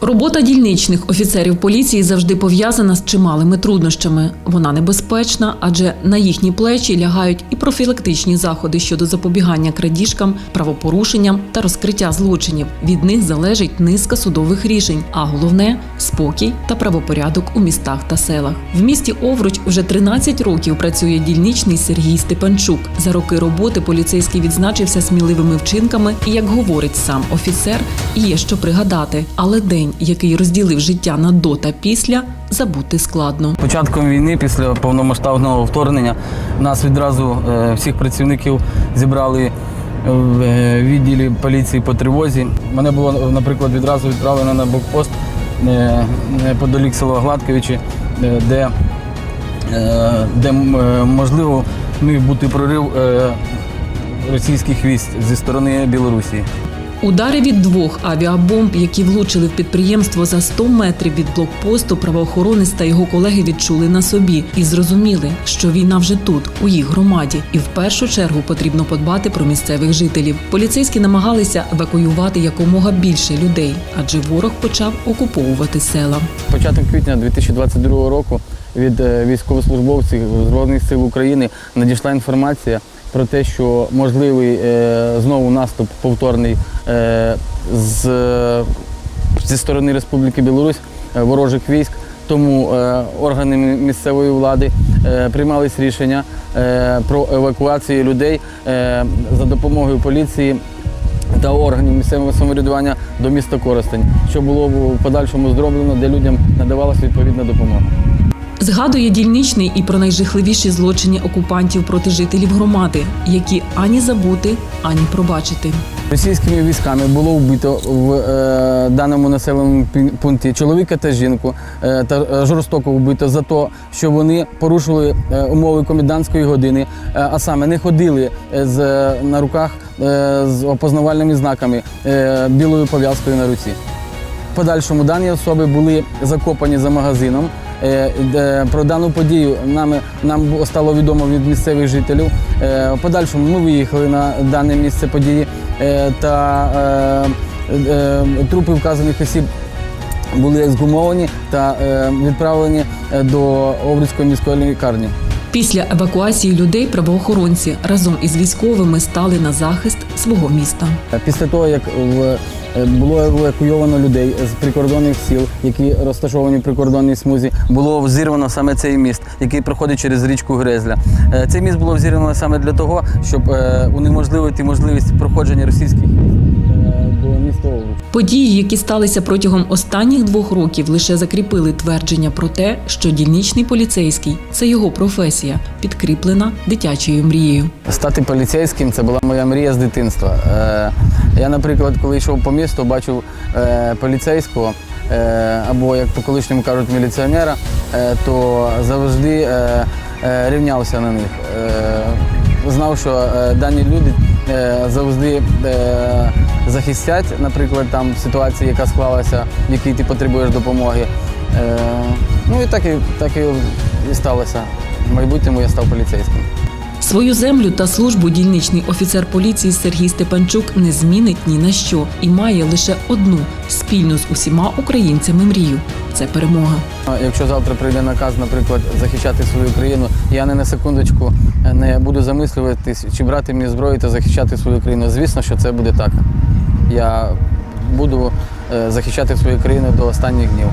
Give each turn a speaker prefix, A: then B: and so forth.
A: Робота дільничних офіцерів поліції завжди пов'язана з чималими труднощами. Вона небезпечна, адже на їхні плечі лягають і профілактичні заходи щодо запобігання крадіжкам, правопорушенням та розкриття злочинів. Від них залежить низка судових рішень, а головне спокій та правопорядок у містах та селах. В місті Овруч вже 13 років працює дільничний Сергій Степанчук. За роки роботи поліцейський відзначився сміливими вчинками, і як говорить сам офіцер, є що пригадати. Але день, який розділив життя на до та після, забути складно.
B: Початком війни, після повномасштабного вторгнення, нас відразу е, всіх працівників зібрали в е, відділі поліції по тривозі. Мене було, наприклад, відразу відправлено на блокпост е, неподалік села Гладковичі, е, де, е, де е, можливо міг бути прорив е, російських військ зі сторони Білорусі.
A: Удари від двох авіабомб, які влучили в підприємство за 100 метрів від блокпосту, правоохоронець та його колеги відчули на собі і зрозуміли, що війна вже тут, у їх громаді, і в першу чергу потрібно подбати про місцевих жителів. Поліцейські намагалися евакуювати якомога більше людей, адже ворог почав окуповувати села.
B: Початок квітня 2022 року від е, військовослужбовців Збройних сил України надійшла інформація про те, що можливий е, знову наступ повторний е, з, зі сторони Республіки Білорусь е, ворожих військ. Тому е, органи місцевої влади е, приймались рішення е, про евакуацію людей е, за допомогою поліції та органів місцевого самоврядування до міста Коростень, що було в подальшому зроблено, де людям надавалася відповідна допомога.
A: Згадує дільничний і про найжахливіші злочини окупантів проти жителів громади, які ані забути, ані пробачити.
B: Російськими військами було вбито в е, даному населеному пункті чоловіка та жінку е, та е, жорстоко вбито за те, що вони порушили е, умови комендантської години, е, а саме не ходили е, з, на руках е, з опознавальними знаками е, білою пов'язкою на руці. В подальшому дані особи були закопані за магазином. Е, Про дану подію нам, нам стало відомо від місцевих жителів. Е, В подальшому ми виїхали на дане місце події е, та трупи вказаних осіб були ексгумовані та відправлені до Овруцької міської лікарні.
A: Після евакуації людей правоохоронці разом із військовими стали на захист свого міста.
B: Після того, як в- е, було евакуйовано людей з прикордонних сіл, які розташовані в прикордонній смузі, було взірвано саме цей міст, який проходить через річку Грезля. Е, Цей міст було взірвано саме для того, щоб е, унеможливити можливість проходження російських
A: Події, які сталися протягом останніх двох років, лише закріпили твердження про те, що дільничний поліцейський це його професія, підкріплена дитячою мрією.
B: Стати поліцейським це була моя мрія з дитинства. Е, Я, наприклад, коли йшов по місту, бачив е, поліцейського е, або, як по колишньому кажуть, міліціонера, то завжди рівнявся на них. Знав, що дані люди завжди захистять, наприклад, там ситуації, яка склалася, в якій ти потребуєш допомоги. Е, Ну і так і, так і, і сталося. В майбутньому я став поліцейським.
A: Свою землю та службу дільничний офіцер поліції Сергій Степанчук не змінить ні на що і має лише одну спільну з усіма українцями мрію це перемога.
B: Якщо завтра прийде наказ, наприклад, захищати свою країну, я не на секундочку не буду замислюватись, чи брати мені зброю та захищати свою країну. Звісно, що це буде так. Я буду е, захищати свою країну до останніх днів.